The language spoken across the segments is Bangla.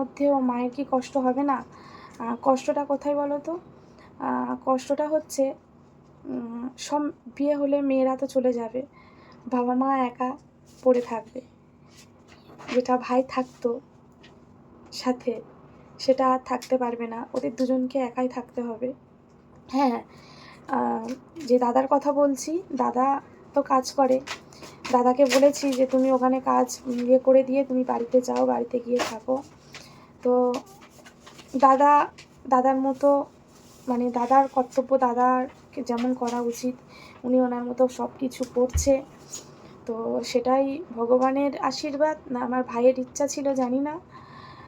মধ্যেও মায়ের কি কষ্ট হবে না? কষ্টটা কোথায় বলো তো? কষ্টটা হচ্ছে সব বিয়ে হলে মেয়েরা তো চলে যাবে। বাবা মা একা পড়ে থাকবে। যেটা ভাই থাকতো সাথে, সেটা আর থাকতে পারবে না। ওদের দুজনকে একাই থাকতে হবে। হ্যাঁ যে দাদার কথা বলছি, দাদা তো কাজ করে। দাদাকে বলেছি যে, তুমি ওখানে কাজ ইয়ে করে দিয়ে তুমি বাড়িতে যাও, বাড়িতে গিয়ে থাকো। তো দাদা, দাদার মতো মানে দাদার কর্তব্য দাদার যেমন করা উচিত, উনি ওনার মতো সব কিছু করছে। তো সেটাই ভগবানের আশীর্বাদ, না, আমার ভাইয়ের ইচ্ছা ছিল, জানি না।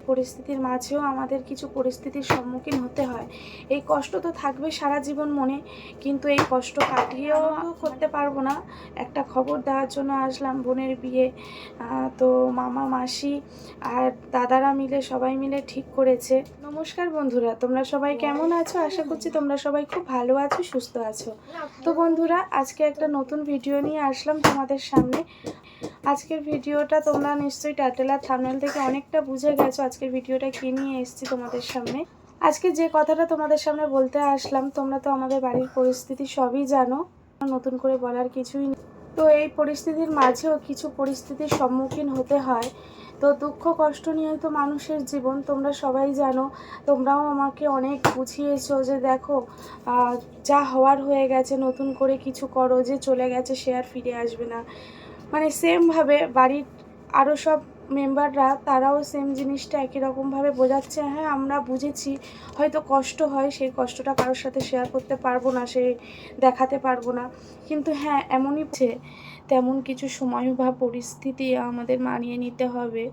পরিস্থিতির মাঝেও আমাদের কিছু পরিস্থিতির সম্মুখীন হতে হয়। এই কষ্ট তো থাকবে সারা জীবন মনে, কিন্তু এই কষ্ট কাটিয়েও করতে পারব না। একটা খবর দেওয়ার জন্য আসলাম বোনের বিয়ে। তো মামা, মাসি আর দাদারা মিলে সবাই মিলে ঠিক করেছে। নমস্কার বন্ধুরা, তোমরা সবাই কেমন আছো? আশা করছি তোমরা সবাই খুব ভালো আছো, সুস্থ আছো। তো বন্ধুরা, আজকে একটা নতুন ভিডিও নিয়ে আসলাম তোমাদের সামনে। আজকের ভিডিওটা তোমরা নিশ্চয়ই টাইটেল আর থামনেল থেকে অনেকটা বুঝে গেছো। আজকের ভিডিওটা কি নিয়ে এসেছি তোমাদের সামনে? আজকে যে কথাটা তোমাদের সামনে বলতে আসলাম, তোমরা তো আমাদের বাড়ির পরিস্থিতি সবই জানো। নতুন করে বলার কিছুই তো এই পরিস্থিতির মাঝেও কিছু পরিস্থিতির সম্মুখীন হতে হয়। তো দুঃখ কষ্ট নিয়ে তো মানুষের জীবন, তোমরা সবাই জানো। তোমরাও আমাকে অনেক বুঝিয়েছো যে দেখো যা হওয়ার হয়ে গেছে, নতুন করে কিছু করো, যে চলে গেছে সে আর ফিরে আসবে না। মানে সেমভাবে বাড়ির আরও সব মেম্বাররা তারাও সেম জিনিসটা একই রকমভাবে বোঝাচ্ছে হ্যাঁ আমরা বুঝেছি, হয়তো কষ্ট হয়, সেই কষ্টটা কারোর সাথে শেয়ার করতে পারব না, সে দেখাতে পারব না। কিন্তু হ্যাঁ এমনই যে তেমন কিছু সময় বা পরিস্থিতি আমাদের মানিয়ে নিতে হবে।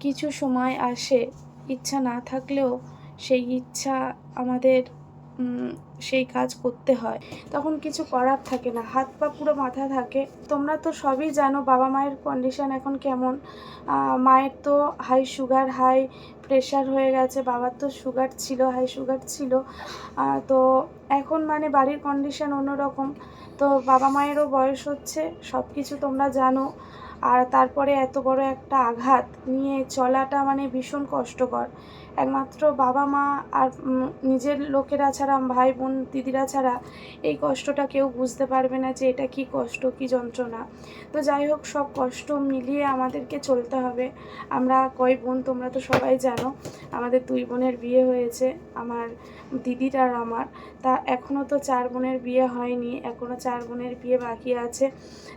কিছু সময় আসে, ইচ্ছা না থাকলেও সেই ইচ্ছা আমাদের সেই কাজ করতে হয়। তখন কিছু করার থাকে না। হাত পা পুরো মাথা থাকে। তোমরা তো সবই জানো বাবা মায়ের কন্ডিশন এখন কেমন। মায়ের তো হাই সুগার হাই প্রেশার হয়ে গেছে। বাবার তো সুগার ছিল হাই সুগার ছিল। তো এখন মানে বাড়ির কন্ডিশন অন্যরকম। তো বাবা মায়েরও বয়স হচ্ছে সব কিছু তোমরা জানো। আর তারপরে এত বড় একটা আঘাত নিয়ে চলাটা মানে ভীষণ কষ্টকর। একমাত্র বাবা মা আর নিজের লোকেরা ছাড়া, ভাই বোন দিদিরা ছাড়া এই কষ্টটা কেউ বুঝতে পারবে না যে এটা কি কষ্ট, কি যন্ত্রণা। তো যাই হোক, সব কষ্ট মিলিয়ে আমাদেরকে চলতে হবে। আমরা কয় বোন তোমরা তো সবাই জানো, আমাদের দুই বোনের বিয়ে হয়েছে, আমার দিদির আর আমার। তা এখনও তো চার বোনের বিয়ে হয়নি এখনও চার বোনের বিয়ে বাকি আছে।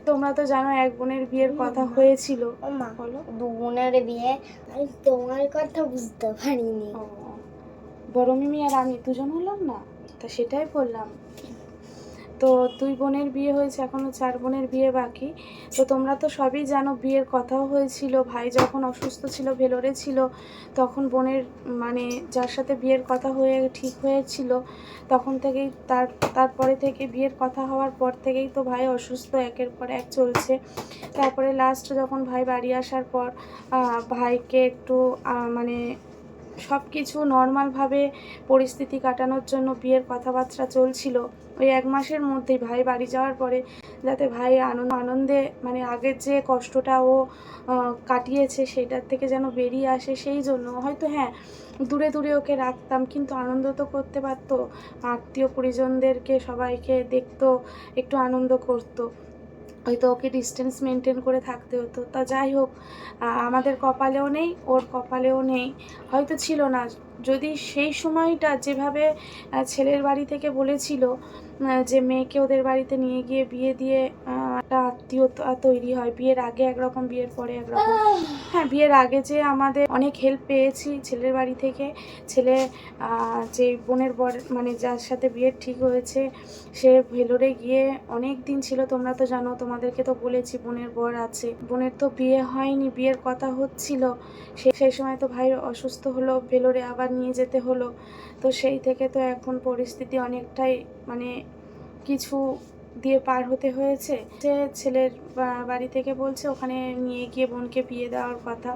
তোমরা তো জানো, এক বোনের বিয়ের কথা হয়েছিল। মা বলো দু বোনের বিয়ে তোমার কথা বুঝতে পারিনি ও, বড় মিমি আর আমি দুজন হলাম না তা সেটাই বললাম। তো দুই বোনের বিয়ে হয়েছে এখনও চার বোনের বিয়ে বাকি। তো তোমরা তো সবই জানো বিয়ের কথাও হয়েছিল ভাই যখন অসুস্থ ছিল ভেলোরে ছিল তখন বোনের মানে যার সাথে বিয়ের কথা হয়ে ঠিক হয়েছিল তখন থেকেই তার তারপরে থেকে বিয়ের কথা হওয়ার পর থেকেই তো ভাই অসুস্থ একের পর এক চলছে। তারপরে লাস্ট যখন ভাই বাড়ি আসার পর ভাইকে একটু মানে সব কিছু নর্মালভাবে পরিস্থিতি কাটানোর জন্য বিয়ের কথাবার্তা চলছিল। ওই এক মাসের মধ্যেই ভাই বাড়ি যাওয়ার পরে যাতে ভাই আনন্দ, আনন্দে মানে আগের যে কষ্টটা ও কাটিয়েছে সেটার থেকে যেন বেরিয়ে আসে সেই জন্য। হয়তো হ্যাঁ দূরে দূরে ওকে রাখতাম কিন্তু আনন্দ তো করতে পারতো। আত্মীয় পরিজনদেরকে সবাইকে দেখতো, একটু আনন্দ করতো। হয়তো ওকে ডিস্টেন্স মেনটেন করে থাকতে হতো। তা যাই হোক আমাদের কপালেও নেই, ওর কপালেও নেই। হয়তো ছিল না। যদি সেই সময়টা যেভাবে ছেলের বাড়ি থেকে বলেছিল যে মেয়েকে ওদের বাড়িতে নিয়ে গিয়ে বিয়ে দিয়ে আত্মীয়তা তৈরি হয়। বিয়ের আগে একরকম, বিয়ের পরে একরকম। হ্যাঁ বিয়ের আগে যে আমাদের অনেক হেল্প পেয়েছি ছেলের বাড়ি থেকে। ছেলে যে বোনের বর মানে যার সাথে বিয়ের ঠিক হয়েছে, সে ভেলোরে গিয়ে অনেক দিন ছিল, তোমরা তো জানো, তোমাদেরকে তো বলেছি বোনের বর আছে। বোনের তো বিয়ে হয়নি, বিয়ের কথা হচ্ছিল। সে, সেই সময় তো ভাই অসুস্থ হলো, ভেলোরে আবার নিয়ে যেতে হলো। তো সেই থেকে তো এখন পরিস্থিতি অনেকটাই মানে কিছু দিয়ে পার হতে হয়েছে। যে ছেলের বাড়ি থেকে বলছে, ওখানে নিয়ে গিয়ে বোনকে বিয়ে দেওয়ার কথা।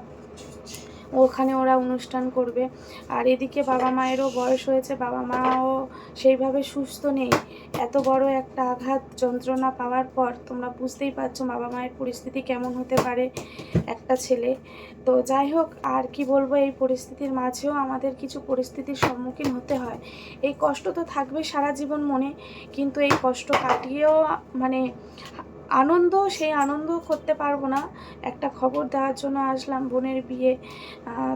ওখানে ওরা অনুষ্ঠান করবে। আর এদিকে বাবা মায়েরও বয়স হয়েছে। বাবা মাও সেইভাবে সুস্থ নেই। এত বড় একটা আঘাত যন্ত্রণা পাওয়ার পর তোমরা বুঝতেই পারছ বাবা মায়ের পরিস্থিতি কেমন হতে পারে একটা ছেলে। তো যাই হোক, আর কি বলব, এই পরিস্থিতির মাঝেও আমাদের কিছু পরিস্থিতির সম্মুখীন হতে হয়। এই কষ্ট তো থাকবে সারা জীবন মনে, কিন্তু এই কষ্ট কাটিয়েও মানে আনন্দ, সেই আনন্দ করতে পারব না। একটা খবর দেওয়ার জন্য আসলাম বোনের বিয়ে।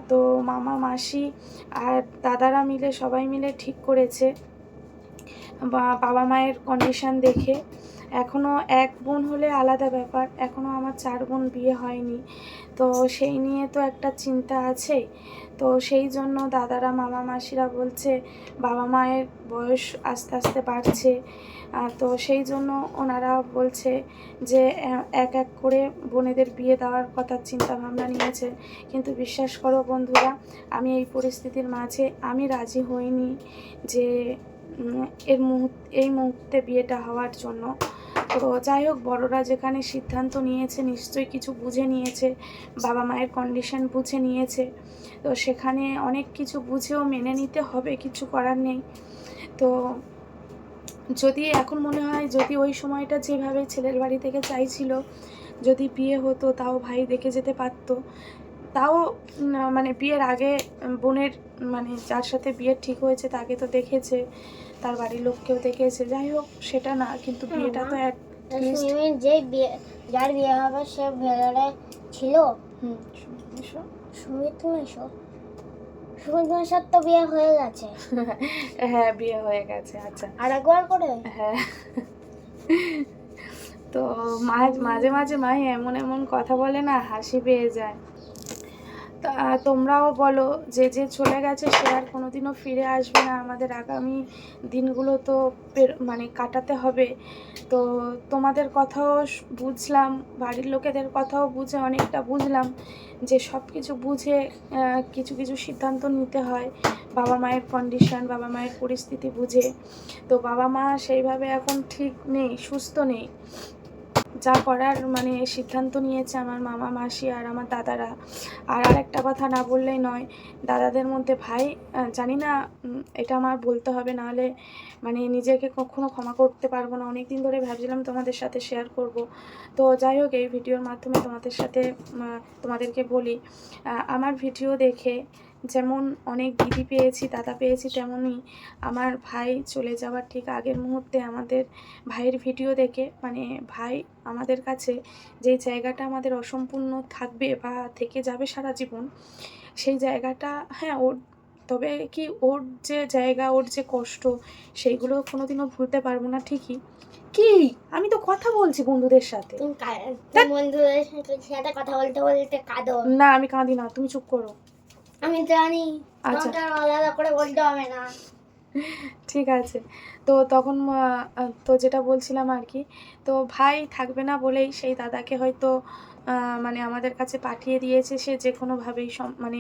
তো মামা, মাসি আর দাদারা মিলে, সবাই মিলে ঠিক করেছে। বাবা মায়ের কন্ডিশন দেখে। এখনও এক বোন হলে আলাদা ব্যাপার এখনও আমার চার বোন বিয়ে হয়নি। তো সেই নিয়ে তো একটা চিন্তা আছে। তো সেই জন্য দাদারা, মামা, মাসিরা বলছে, বাবা মায়ের বয়স আস্তে আস্তে বাড়ছে। তো সেই জন্য ওনারা বলছে যে এক এক করে বোনেদের বিয়ে দেওয়ার কথা চিন্তা ভাবনা নিয়েছে। কিন্তু বিশ্বাস করো বন্ধুরা, আমি এই পরিস্থিতির মাঝে আমি রাজি হইনি যে এর মুহূর্তে, এই মুহূর্তে বিয়েটা হওয়ার জন্য। তো যাই হোক, বড়রা যেখানে সিদ্ধান্ত নিয়েছে নিশ্চয়ই কিছু বুঝে নিয়েছে, বাবা মায়ের কন্ডিশন বুঝে নিয়েছে। তো সেখানে অনেক কিছু বুঝেও মেনে নিতে হবে, কিছু করার নেই। তো যদি এখন মনে হয়, যদি ওই সময়টা যেভাবে ছেলের বাড়ি থেকে চাইছিল, যদি বিয়ে হতো, তাও ভাই দেখে যেতে পারতো। তাও মানে বিয়ের আগে বোনের মানে যার সাথে বিয়ে ঠিক হয়েছে, তাকে তো দেখেছে। তার বাড়ির লোককেও দেখেছে। যাই হোক সেটা না কিন্তু বিয়েটা তো least- যে বিয়ে যার বিয়ে হবে সে ভেতরে ছিল? হুম, সুমিত এসো। সুমিত সাথে তো বিয়ে হয়ে গেছে। হ্যাঁ বিয়ে হয়ে গেছে আচ্ছা। আর একবার করে? হ্যাঁ। তো মাঝে মাঝে মাঝে এমন এমন কথা বলে না হাসি পেয়ে যায়। তোমরাও বলো, যে যে চলে গেছে সে আর কোনোদিনও ফিরে আসবে না। আমাদের আগামী দিনগুলো তো মানে কাটাতে হবে। তো তোমাদের কথাও বুঝলাম, বাড়ির লোকেদের কথাও বুঝে অনেকটা বুঝলাম যে সব কিছু বুঝে কিছু কিছু সিদ্ধান্ত নিতে হয়। বাবা মায়ের কন্ডিশন বাবা মায়ের পরিস্থিতি বুঝে। তো বাবা মা সেইভাবে এখন ঠিক নেই, সুস্থ নেই। যা করার মানে সিদ্ধান্ত নিয়েছে আমার মামা, মাসি আর আমার দাদারা। আর আর একটা কথা না বললেই নয়, দাদাদের মধ্যে ভাই জানি না এটা আমার বলতে হবে, নাহলে মানে নিজেকে কখনো ক্ষমা করতে পারব না। অনেক দিন ধরে ভাবছিলাম তোমাদের সাথে শেয়ার করব। তো যাই হোক, এই ভিডিওর মাধ্যমে তোমাদের সাথে তোমাদেরকে বলি আমার ভিডিও দেখে যেমন অনেক দিদি পেয়েছি দাদা পেয়েছি তেমনই আমার ভাই চলে যাওয়ার ঠিক আগের মুহূর্তে আমাদের ভাইয়ের ভিডিও দেখে মানে ভাই আমাদের কাছে যেই জায়গাটা আমাদের অসম্পূর্ণ থাকবে বা থেকে যাবে সারা জীবন সেই জায়গাটা হ্যাঁ ওর তবে কি ওর যে জায়গা ওর যে কষ্ট সেইগুলো কোনোদিনও ভুলতে পারব না ঠিকই। কি? আমি তো কথা বলছি বন্ধুদের সাথে। বন্ধুদের সাথে কথা বলতে বলতে কাঁদো। না আমি কাঁদি না তুমি চুপ করো। আমি জানি আচ্ছা। আলাদা করে বলতে হবে না। ঠিক আছে। তো তখন তো যেটা বলছিলাম আর কি তো ভাই থাকবে না বলেই সেই দাদাকে হয়তো মানে আমাদের কাছে পাঠিয়ে দিয়েছে সে যে কোনোভাবেই মানে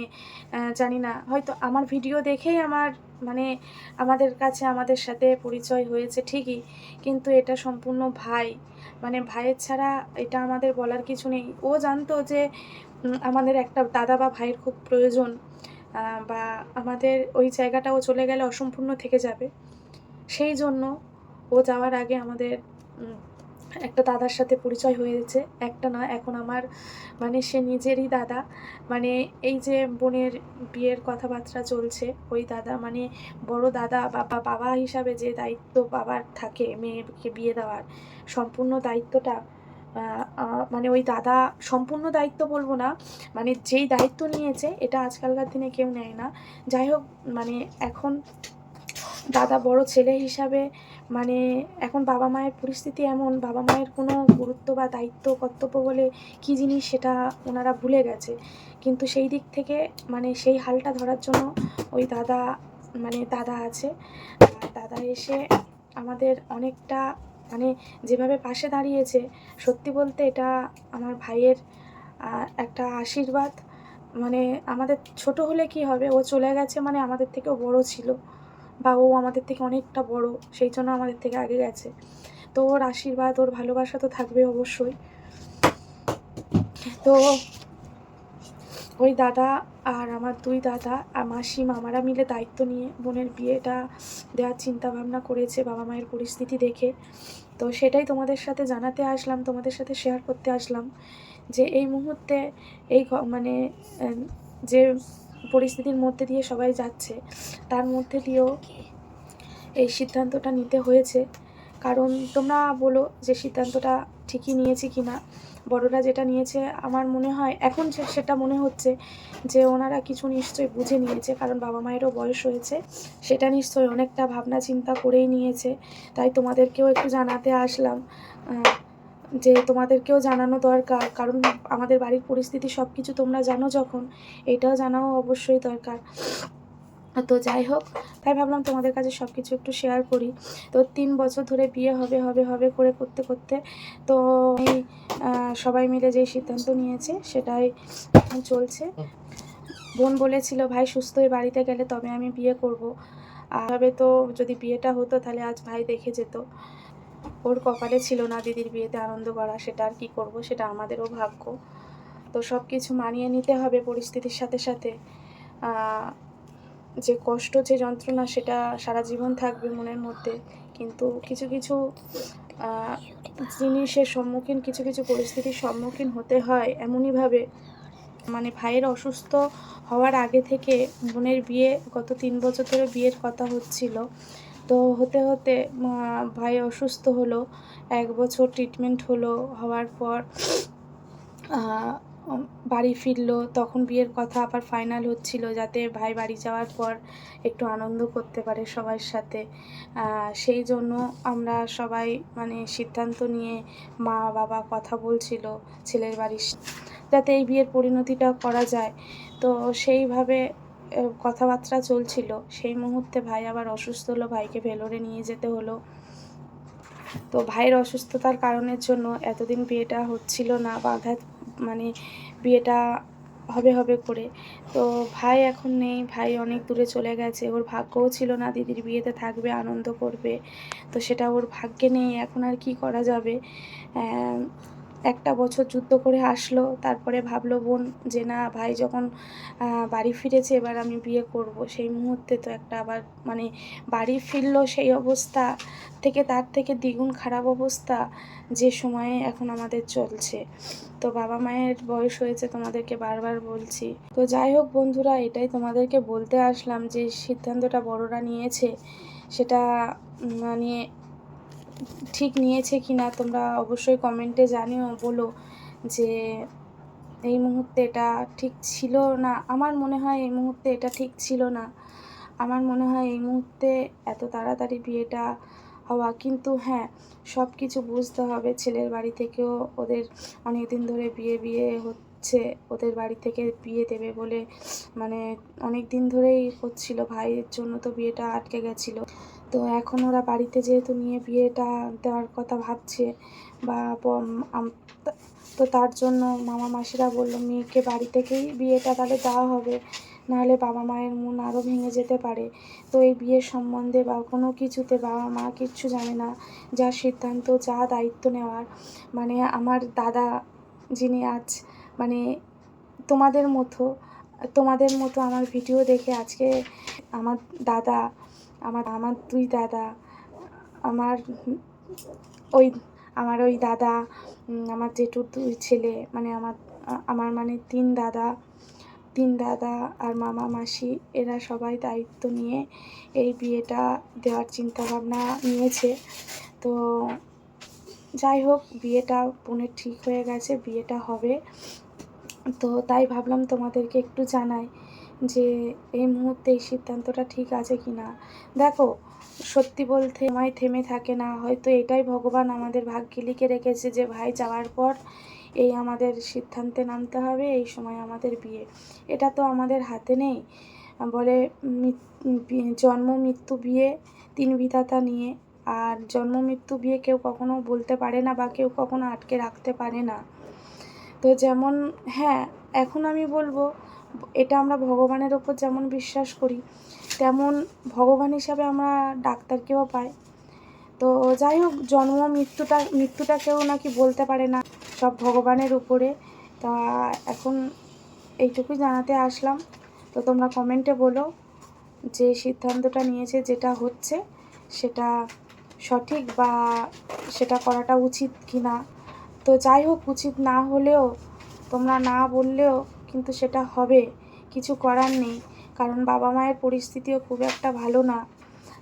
জানি না। হয়তো আমার ভিডিও দেখেই আমার মানে আমাদের কাছে আমাদের সাথে পরিচয় হয়েছে ঠিকই কিন্তু এটা সম্পূর্ণ ভাই। মানে ভাইয়ের ছাড়া এটা আমাদের বলার কিছু নেই। ও জানতো যে আমাদের একটা দাদা বা ভাইয়ের খুব প্রয়োজন বা আমাদের ওই জায়গাটাও চলে গেলে অসম্পূর্ণ থেকে যাবে। সেই জন্য ও যাওয়ার আগে আমাদের একটা দাদার সাথে পরিচয় হয়েছে। একটা না, এখন আমার মানে সে নিজেরই দাদা। মানে এই যে বোনের বিয়ের কথাবার্তা চলছে, ওই দাদা মানে বড় দাদা বা বা বাবা হিসাবে যে দায়িত্ব বাবার থাকে মেয়েকে বিয়ে দেওয়ার, সম্পূর্ণ দায়িত্বটা মানে ওই দাদা সম্পূর্ণ দায়িত্ব বলব না মানে যেই দায়িত্ব নিয়েছে এটা আজকালকার দিনে কেউ নেয় না। যাই হোক মানে এখন দাদা বড় ছেলে হিসাবে মানে এখন বাবা মায়ের পরিস্থিতি এমন, বাবা মায়ের কোনো গুরুত্ব বা দায়িত্ব, কর্তব্য বলে কী জিনিস সেটা ওনারা ভুলে গেছে। কিন্তু সেই দিক থেকে মানে সেই হালটা ধরার জন্য ওই দাদা মানে দাদা আছে। দাদা এসে আমাদের অনেকটা মানে যেভাবে পাশে দাঁড়িয়েছে, সত্যি বলতে এটা আমার ভাইয়ের একটা আশীর্বাদ। মানে আমাদের ছোট হলে কি হবে? ও চলে গেছে মানে আমাদের থেকেও বড় ছিল বা ও আমাদের থেকে অনেকটা বড়, সেই জন্য আমাদের থেকে আগে গেছে। তো ওর আশীর্বাদ, ওর ভালোবাসা তো থাকবে অবশ্যই। তো ওই দাদা আর আমার দুই দাদা, আর মাসি, মামারা মিলে দায়িত্ব নিয়ে বোনের বিয়েটা দেওয়ার চিন্তা ভাবনা করেছে বাবা মায়ের পরিস্থিতি দেখে। তো সেটাই তোমাদের সাথে জানাতে আসলাম, তোমাদের সাথে শেয়ার করতে আসলাম যে এই মুহূর্তে এই মানে যে পরিস্থিতির মধ্যে দিয়ে সবাই যাচ্ছে, তার মধ্যে দিয়েও এই সিদ্ধান্তটা নিতে হয়েছে। কারণ তোমরা বলো যে সিদ্ধান্তটা ঠিকই নিয়েছি কি না বড়রা যেটা নিয়েছে, আমার মনে হয়, এখন সেটা মনে হচ্ছে যে ওনারা কিছু নিশ্চয়ই বুঝে নিয়েছে, কারণ বাবা মায়েরও বয়স হয়েছে। সেটা নিশ্চয়ই অনেকটা ভাবনা চিন্তা করেই নিয়েছে। তাই তোমাদেরকেও একটু জানাতে আসলাম যে তোমাদেরকেও জানানো দরকার, কারণ আমাদের বাড়ির পরিস্থিতি সব কিছু তোমরা জানো যখন, এটাও জানাও অবশ্যই দরকার। তো যাই হোক, তাই ভাবলাম তোমাদের কাছে সব কিছু একটু শেয়ার করি। তো তিন বছর ধরে বিয়ে হবে হবে হবে করে, করতে করতে তো সবাই মিলে যেই সিদ্ধান্ত নিয়েছে সেটাই চলছে। বোন বলেছিল, ভাই, সুস্থ হয়ে বাড়িতে গেলে তবে আমি বিয়ে করব। আর হবে তো যদি বিয়েটা হতো তাহলে আজ ভাই দেখে যেত। ওর কপালে ছিল না দিদির বিয়েতে আনন্দ করা, সেটা আর কি করব সেটা আমাদেরও ভাগ্য। তো সব কিছু মানিয়ে নিতে হবে পরিস্থিতির সাথে সাথে। যে কষ্ট, যে যন্ত্রণা সেটা সারা জীবন থাকবে মনের মধ্যে। কিন্তু কিছু কিছু জিনিসের সম্মুখীন, কিছু কিছু পরিস্থিতির সম্মুখীন হতে হয় এমনইভাবে। মানে ভাইয়ের অসুস্থ হওয়ার আগে থেকে বোনের বিয়ে, গত তিন বছর ধরে বিয়ের কথা হচ্ছিল। তো হতে হতে ভাই অসুস্থ হলো, এক বছর ট্রিটমেন্ট হলো, হওয়ার পর বাড়ি ফিরলো। তখন বিয়ের কথা আবার ফাইনাল হচ্ছিল যাতে ভাই বাড়ি যাওয়ার পর একটু আনন্দ করতে পারে সবার সাথে। সেই জন্য আমরা সবাই মানে সিদ্ধান্ত নিয়ে মা, বাবা কথা বলছিল ছেলের বাড়ির স- যাতে এই বিয়ের পরিণতিটা করা যায়। তো সেইভাবে কথাবার্তা চলছিল। সেই মুহূর্তে ভাই আবার অসুস্থ হলো, ভাইকে ভেলোরে নিয়ে যেতে হলো। তো ভাইয়ের অসুস্থতার কারণের জন্য এতদিন বিয়েটা হচ্ছিল না বাধা মানে বিয়েটা হবে হবে করে। তো ভাই এখন নেই, ভাই অনেক দূরে চলে গেছে। ওর ভাগ্যও ছিল না দিদির বিয়েতে থাকবে, আনন্দ করবে। তো সেটা ওর ভাগ্যে নেই, এখন আর কি করা যাবে? একটা বছর যুদ্ধ করে আসলো। তারপরে ভাবলো, বোন, যে না, ভাই যখন বাড়ি ফিরেছে, এবার আমি বিয়ে করব। সেই মুহূর্তে তো একটা আবার মানে বাড়ি ফিরলো সেই অবস্থা থেকে, তার থেকে দ্বিগুণ খারাপ অবস্থা যে সময়ে এখন আমাদের চলছে। তো বাবা মায়ের বয়স হয়েছে, তোমাদেরকে বারবার বলছি। তো যাই হোক বন্ধুরা, এটাই তোমাদেরকে বলতে আসলাম যে, সিদ্ধান্তটা বড়রা নিয়েছে। সেটা মানে ঠিক নিয়েছে কি না তোমরা অবশ্যই কমেন্টে জানিও, বলো যে এই মুহূর্তে এটা ঠিক ছিল না। আমার মনে হয় এই মুহূর্তে এটা ঠিক ছিল না। আমার মনে হয় এই মুহূর্তে এত তাড়াতাড়ি বিয়েটা হওয়া, কিন্তু হ্যাঁ সব কিছু বুঝতে হবে। ছেলের বাড়ি থেকেও ওদের অনেক দিন ধরে বিয়ে বিয়ে হচ্ছে। ওদের বাড়ি থেকে বিয়ে দেবে বলে মানে অনেক দিন ধরেই হচ্ছিল। ভাইয়ের জন্য তো বিয়েটা আটকে গেছিল। তো এখন ওরা বাড়িতে যেহেতু নিয়ে বিয়েটা দেওয়ার কথা ভাবছে বা তো তার জন্য মামা মাসিরা বলল, মেয়েকে বাড়ি থেকেই বিয়েটা তাহলে দেওয়া হবে, নাহলে বাবা মায়ের মন আরও ভেঙে যেতে পারে। তো এই বিয়ের সম্বন্ধে বা কোনো কিছুতে বাবা মা কিচ্ছু জানে না, যা সিদ্ধান্ত, যা দায়িত্ব নেওয়ার। মানে আমার দাদা যিনি আজ মানে তোমাদের মতো তোমাদের মতো আমার ভিডিও দেখে আজকে আমার দাদা আমার আমার দুই দাদা, আমার, ওই আমার ওই দাদা আমার জেঠুর দুই ছেলে মানে আমার আমার মানে তিন দাদা তিন দাদা আর মামা মাসি, এরা সবাই দায়িত্ব নিয়ে এই বিয়েটা দেওয়ার চিন্তা ভাবনা নিয়েছে। তো যাই হোক, বিয়েটা বোনের ঠিক হয়ে গেছে, বিয়েটা হবে। তো তাই ভাবলাম তোমাদেরকে একটু জানাই যে এই মুহূর্তে এই সিদ্ধান্তটা ঠিক আছে কি না দেখো, সত্যি বলতে আমায় থেমে থাকে না। হয়তো এটাই ভগবান আমাদের ভাগ্যে লিখে রেখেছে যে, ভাই, যাওয়ার পর এই আমাদের সিদ্ধান্তে নামতে হবে, এই সময় আমাদের বিয়ে। এটা তো আমাদের হাতে নেই। বলে জন্ম, মৃত্যু, বিয়ে, তিন বিধাতা নিয়ে। আর জন্ম, মৃত্যু, বিয়ে কেউ কখনো বলতে পারে না বা কেউ কখনো আটকে রাখতে পারে না। তো যেমন হ্যাঁ এখন আমি বলব এটা আমরা ভগবানের ওপর যেমন বিশ্বাস করি, তেমন ভগবান হিসাবে আমরা ডাক্তারকেও পাই। তো যাই হোক, জন্ম, মৃত্যুটা মৃত্যুটা কেউ নাকি বলতে পারে না সব ভগবানের উপরে। তা এখন এইটুকুই জানাতে আসলাম। তো তোমরা কমেন্টে বলো যে সিদ্ধান্তটা নিয়েছে যেটা হচ্ছে, সেটা সঠিক বা সেটা করাটা উচিত কি না তো যাই হোক, উচিত না হলেও, তোমরা না বললেও কিন্তু সেটা হবে। কিছু করার নেই। কারণ বাবা মায়ের পরিস্থিতিও খুব একটা ভালো না।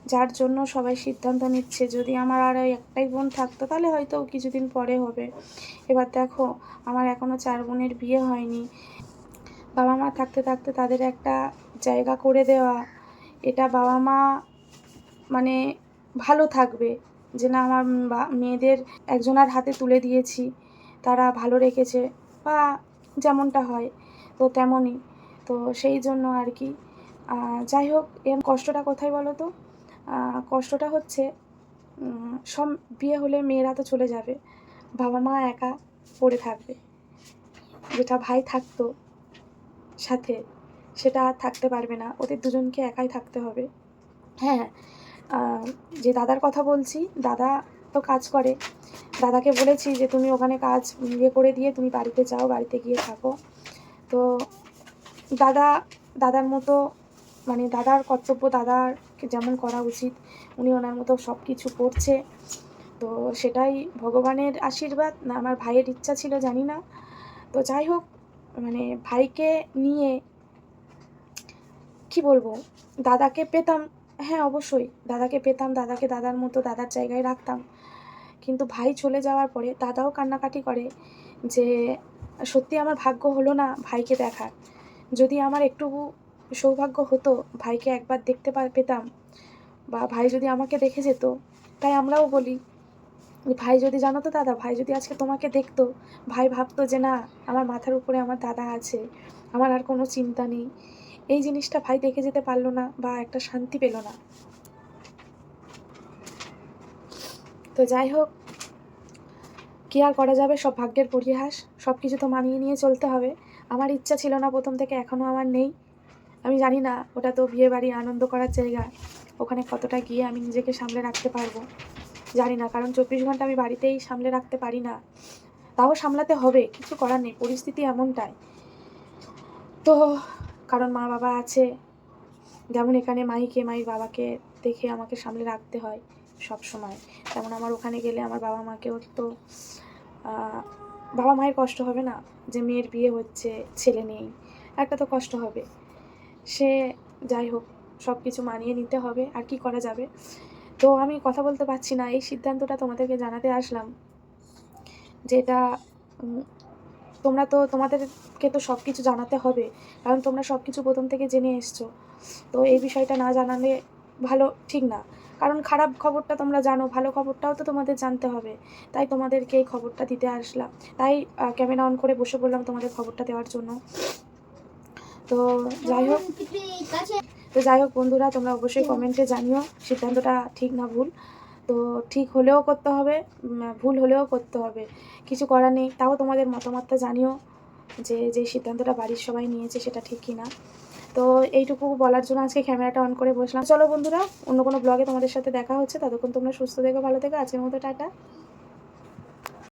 যার জন্য সবাই সিদ্ধান্ত নিচ্ছে, যদি আমার আর একটাই বোন থাকতো তাহলে হয়তো কিছুদিন পরে হবে। এবার দেখো, আমার এখনও চার বোনের বিয়ে হয়নি। বাবা মা থাকতে থাকতে তাদের একটা জায়গা করে দেওয়া। এটা বাবা মা মানে ভালো থাকবে যে না, আমার মেয়েদের একজনের হাতে তুলে দিয়েছি। তারা ভালো রেখেছে বা যেমনটা হয়। তো তেমনই। তো সেই জন্য আর কি। যাই হোক, এর কষ্টটা কোথায় বলো তো? কষ্টটা হচ্ছে সব বিয়ে হলে মেয়েরা তো চলে যাবে। বাবা মা একা পড়ে থাকবে। যেটা ভাই থাকতো সাথে, সেটা আর থাকতে পারবে না। ওদের দুজনকে একাই থাকতে হবে। হ্যাঁ যে দাদার কথা বলছি, দাদা তো কাজ করে। দাদাকে বলেছি যে, তুমি ওখানে কাজ ইয়ে করে দিয়ে তুমি বাড়িতে যাও, বাড়িতে গিয়ে থাকো। তো দাদা, দাদার মতো মানে দাদার কর্তব্য দাদার যেমন করা উচিত, উনি ওনার মতো সব কিছু করছে। তো সেটাই ভগবানের আশীর্বাদ, না আমার ভাইয়ের ইচ্ছা ছিল, জানি না। তো যাই হোক মানে ভাইকে নিয়ে কি বলব, দাদাকে পেতাম হ্যাঁ অবশ্যই, দাদাকে পেতাম, দাদাকে দাদার মতো দাদার জায়গায় রাখতাম। কিন্তু ভাই চলে যাওয়ার পরে দাদাও কান্নাকাটি করে যে সত্যি আমার ভাগ্য হলো না ভাইকে দেখার যদি আমার একটু সৌভাগ্য হতো, ভাইকে একবার দেখতে পেতাম বা ভাই যদি আমাকে দেখে যেত, তাই আমরাও বলি, ভাই যদি জানো তো দাদা, ভাই যদি আজকে তোমাকে দেখতো, ভাই ভাবতো যে না, আমার মাথার উপরে আমার দাদা আছে, আমার আর কোনো চিন্তা নেই। এই জিনিসটা ভাই দেখে যেতে পারল না বা একটা শান্তি পেল না। তো যাই হোক কি আর করা যাবে? সব ভাগ্যের পরিহাস। সব কিছু তো মানিয়ে নিয়ে চলতে হবে। আমার ইচ্ছা ছিল না প্রথম থেকে এখনও আমার নেই। আমি জানি না, ওটা তো বিয়ে বাড়ি, আনন্দ করার জায়গা। ওখানে কতটা গিয়ে আমি নিজেকে সামলে রাখতে পারব? জানি না, কারণ চব্বিশ ঘণ্টা আমি বাড়িতেই সামলে রাখতে পারি না। তাও সামলাতে হবে, কিছু করার নেই, পরিস্থিতি এমনটাই। তো, কারণ মা বাবা আছে, যেমন এখানে মাইকে মাই বাবাকে দেখে আমাকে সামলে রাখতে হয় সব সময়। তেমন আমার ওখানে গেলে আমার বাবা মাকেও তো বাবা মায়ের কষ্ট হবে না যে মেয়ের বিয়ে হচ্ছে, ছেলে নেই, একটা তো কষ্ট হবে। সে যাই হোক সব কিছু মানিয়ে নিতে হবে, আর কি করা যাবে? তো আমি কথা বলতে পারছি না, এই সিদ্ধান্তটা তোমাদেরকে জানাতে আসলাম। যেটা তোমরা তো তোমাদেরকে তো সব কিছু জানাতে হবে, কারণ তোমরা সব কিছু প্রথম থেকে জেনে এসছো। তো এই বিষয়টা না জানালে ভালো, ঠিক না। কারণ খারাপ খবরটা তোমরা জানো, ভালো খবরটাও তো তোমাদের জানতে হবে। তাই তোমাদেরকে এই খবরটা দিতে আসলাম। তাই ক্যামেরা অন করে বসে পড়লাম তোমাদের খবরটা দেওয়ার জন্য। তো যাই হোক, তো যাই হোক বন্ধুরা, তোমরা অবশ্যই কমেন্টে জানিও, সিদ্ধান্তটা ঠিক না ভুল। তো ঠিক হলেও করতে হবে ভুল হলেও করতে হবে। কিছু করার নেই, তাও তোমাদের মতামতটা জানিও যে যে সিদ্ধান্তটা বাড়ির সবাই নিয়েছে সেটা ঠিক কি না তো এইটুকু বলার জন্য আজকে ক্যামেরাটা অন করে বসলাম। চলো বন্ধুরা, অন্য কোনো ব্লগে তোমাদের সাথে দেখা হচ্ছে। ততক্ষণ তোমরা সুস্থ থেকো, ভালো থেকো। আজকের মতো টাটা।